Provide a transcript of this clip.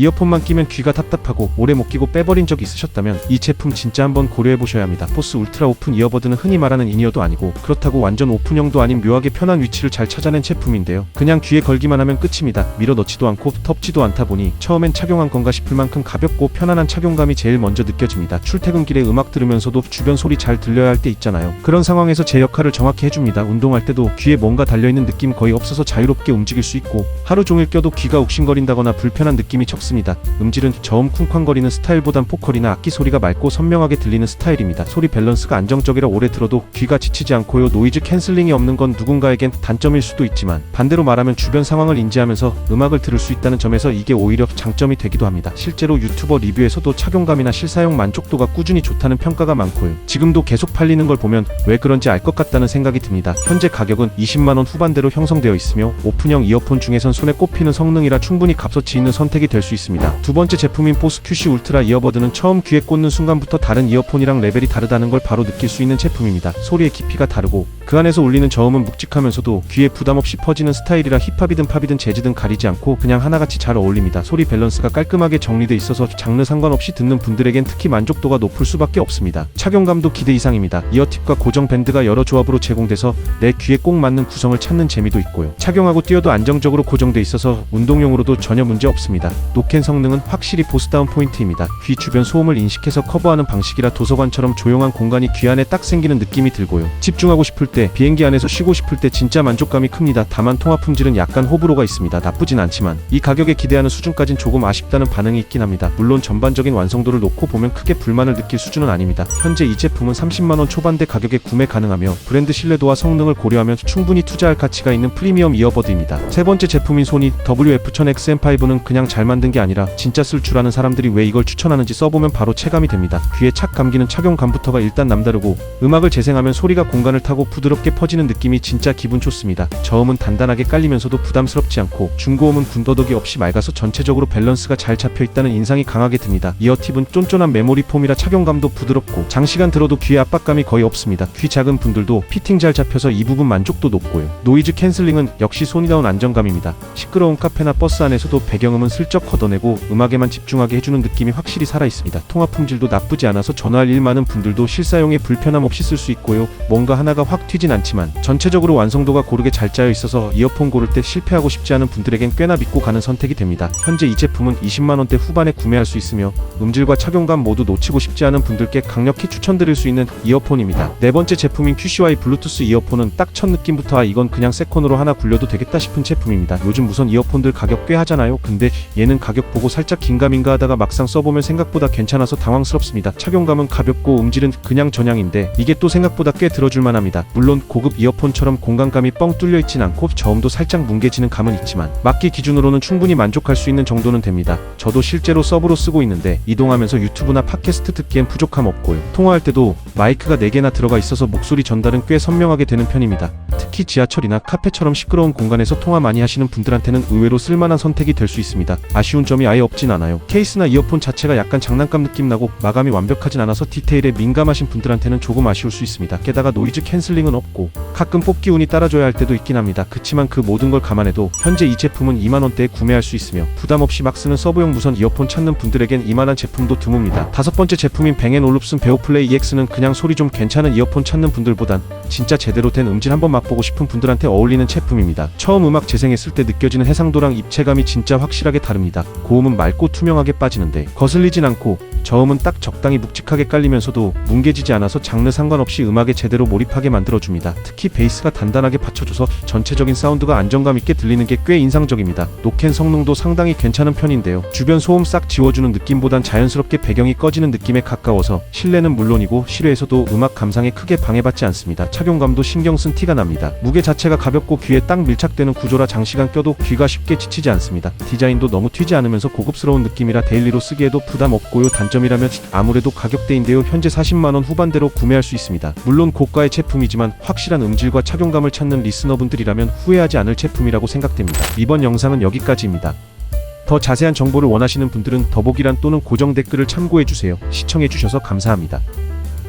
이어폰만 끼면 귀가 답답하고 오래 못 끼고 빼버린 적 있으셨다면 이 제품 진짜 한번 고려해 보셔야 합니다. 보스 울트라 오픈 이어버드는 흔히 말하는 인이어도 아니고 그렇다고 완전 오픈형도 아닌 묘하게 편한 위치를 잘 찾아낸 제품인데요. 그냥 귀에 걸기만 하면 끝입니다. 밀어 넣지도 않고 덥지도 않다 보니 처음엔 착용한 건가 싶을 만큼 가볍고 편안한 착용감이 제일 먼저 느껴집니다. 출퇴근길에 음악 들으면서도 주변 소리 잘 들려야 할 때 있잖아요. 그런 상황에서 제 역할을 정확히 해줍니다. 운동할 때도 귀에 뭔가 달려있는 느낌 거의 없어서 자유롭게 움직일 수 있고 하루 종일 껴도 귀가 욱신거린다거나 불편한 느낌이 적습니다. 음질은 저음 쿵쾅거리는 스타일보단 포컬이나 악기 소리가 맑고 선명하게 들리는 스타일입니다. 소리 밸런스가 안정적이라 오래 들어도 귀가 지치지 않고요. 노이즈 캔슬링이 없는 건 누군가에겐 단점일 수도 있지만 반대로 말하면 주변 상황을 인지하면서 음악을 들을 수 있다는 점에서 이게 오히려 장점이 되기도 합니다. 실제로 유튜버 리뷰에서도 착용감이나 실사용 만족도가 꾸준히 좋다는 평가가 많고요. 지금도 계속 팔리는 걸 보면 왜 그런지 알 것 같다는 생각이 듭니다. 현재 가격은 20만원 후반대로 형성되어 있으며 오픈형 이어폰 중에선 손에 꼽히는 성능이라 충분히 값어치 있는 선택이 될 수 있습니다. 두 번째 제품인 보스 QC 울트라 이어버드는 처음 귀에 꽂는 순간부터 다른 이어폰이랑 레벨이 다르다는 걸 바로 느낄 수 있는 제품입니다. 소리의 깊이가 다르고 그 안에서 울리는 저음은 묵직하면서도 귀에 부담 없이 퍼지는 스타일이라 힙합이든 팝이든 재즈든 가리지 않고 그냥 하나같이 잘 어울립니다. 소리 밸런스가 깔끔하게 정리돼 있어서 장르 상관없이 듣는 분들에겐 특히 만족도가 높을 수밖에 없습니다. 착용감도 기대 이상입니다. 이어팁과 고정 밴드가 여러 조합으로 제공돼서 내 귀에 꼭 맞는 구성을 찾는 재미도 있고요. 착용하고 뛰어도 안정적으로 고정돼 있어서 운동용으로도 전혀 문제 없습니다. 노캔 성능은 확실히 보스다운 포인트입니다. 귀 주변 소음을 인식해서 커버하는 방식이라 도서관처럼 조용한 공간이 귀 안에 딱 생기는 느낌이 들고요. 집중하고 싶을 때, 비행기 안에서 쉬고 싶을 때 진짜 만족감이 큽니다. 다만 통화 품질은 약간 호불호가 있습니다. 나쁘진 않지만 이 가격에 기대하는 수준까진 조금 아쉽다는 반응이 있긴 합니다. 물론 전반적인 완성도를 놓고 보면 크게 불만을 느낄 수준은 아닙니다. 현재 이 제품은 30만원 초반대 가격에 구매 가능하며 브랜드 신뢰도와 성능을 고려하면 충분히 투자할 가치가 있는 프리미엄 이어버드입니다. 세 번째 제품인 소니 WF-1000XM5는 그냥 잘 만든 게 아니라 진짜 쓸 줄 아는 사람들이 왜 이걸 추천하는지 써보면 바로 체감이 됩니다. 귀에 착 감기는 착용감부터가 일단 남다르고 음악을 재생하면 소리가 공간을 타고 부드럽게 퍼지는 느낌이 진짜 기분 좋습니다. 저음은 단단하게 깔리면서도 부담스럽지 않고 중고음은 군더더기 없이 맑아서 전체적으로 밸런스가 잘 잡혀 있다는 인상이 강하게 듭니다. 이어팁은 쫀쫀한 메모리 폼이라 착용감도 부드럽고 장시간 들어도 귀에 압박감이 거의 없습니다. 귀 작은 분들도 피팅 잘 잡혀서 이 부분 만족도 높고요. 노이즈 캔슬링은 역시 손이다운 안정감입니다. 시끄러운 카페나 버스 안에서도 배경음은 슬쩍 걷어내고 음악에만 집중하게 해주는 느낌이 확실히 살아 있습니다. 통화 품질도 나쁘지 않아서 전화할 일 많은 분들도 실사용에 불편함 없이 쓸 수 있고요. 뭔가 하나가 확 튀진 않지만 전체적으로 완성도가 고르게 잘 짜여 있어서 이어폰 고를 때 실패하고 싶지 않은 분들에겐 꽤나 믿고 가는 선택이 됩니다. 현재 이 제품은 20만원대 후반에 구매할 수 있으며 음질과 착용감 모두 놓치고 싶지 않은 분들께 강력히 추천드릴 수 있는 이어폰입니다. 네 번째 제품인 QCY 블루투스 이어폰은 딱 첫 느낌부터 아 이건 그냥 세컨으로 하나 굴려도 되겠다 싶은 제품입니다. 요즘 무선 이어폰들 가격 꽤 하잖아요. 근데 얘는 가격 보고 살짝 긴가민가 하다가 막상 써보면 생각보다 괜찮아서 당황스럽습니다. 착용감은 가볍고 음질은 그냥 전향인데 이게 또 생각보다 꽤 들어줄만 합니다. 물론 고급 이어폰처럼 공간감이 뻥 뚫려 있진 않고 저음도 살짝 뭉개지는 감은 있지만 막기 기준으로는 충분히 만족할 수 있는 정도는 됩니다. 저도 실제로 서브로 쓰고 있는데 이동하면서 유튜브나 팟캐스트 듣기엔 부족함 없고요. 통화할 때도 마이크가 4개나 들어가 있어서 목소리 전달은 꽤 선명하게 되는 편입니다. 특히 지하철이나 카페처럼 시끄러운 공간에서 통화 많이 하시는 분들한테는 의외로 쓸만한 선택이 될 수 있습니다. 아쉬운 점이 아예 없진 않아요. 케이스나 이어폰 자체가 약간 장난감 느낌 나고 마감이 완벽하진 않아서 디테일에 민감하신 분들한테는 조금 아쉬울 수 있습니다. 게다가 노이즈 캔슬링은 없고 가끔 뽑기 운이 따라줘야 할 때도 있긴 합니다. 그치만 그 모든 걸 감안해도 현재 이 제품은 2만원대에 구매할 수 있으며 부담 없이 막 쓰는 서브용 무선 이어폰 찾는 분들에겐 이만한 제품도 드뭅니다. 다섯 번째 제품인 뱅앤올룹슨 베오플레이 EX는 그냥 소리 좀 괜찮은 이어폰 찾는 분들보단 진짜 제대로 된 음질 한번 맛보고 싶은 분들한테 어울리는 제품입니다. 처음 음악 재생했을 때 느껴지는 해상도랑 입체감이 진짜 확실하게 다릅니다. 고음은 맑고 투명하게 빠지는데 거슬리진 않고 저음은 딱 적당히 묵직하게 깔리면서도 뭉개지지 않아서 장르 상관없이 음악에 제대로 몰입하게 만들어줍니다. 특히 베이스가 단단하게 받쳐줘서 전체적인 사운드가 안정감 있게 들리는 게 꽤 인상적입니다. 노캔 성능도 상당히 괜찮은 편인데요. 주변 소음 싹 지워주는 느낌보단 자연스럽게 배경이 꺼지는 느낌에 가까워서 실내는 물론이고 실외 에서도 음악 감상에 크게 방해받지 않습니다. 착용감도 신경 쓴 티가 납니다. 무게 자체가 가볍고 귀에 딱 밀착되는 구조라 장시간 껴도 귀가 쉽게 지치지 않습니다. 디자인도 너무 튀지 않으면서 고급스러운 느낌이라 데일리로 쓰기에도 부담 없고요. 단점이라면 아무래도 가격대인데요. 현재 40만원 후반대로 구매할 수 있습니다. 물론 고가의 제품이지만 확실한 음질과 착용감을 찾는 리스너분들이라면 후회하지 않을 제품이라고 생각됩니다. 이번 영상은 여기까지입니다. 더 자세한 정보를 원하시는 분들은 더보기란 또는 고정 댓글을 참고해주세요. 시청해주셔서 감사합니다.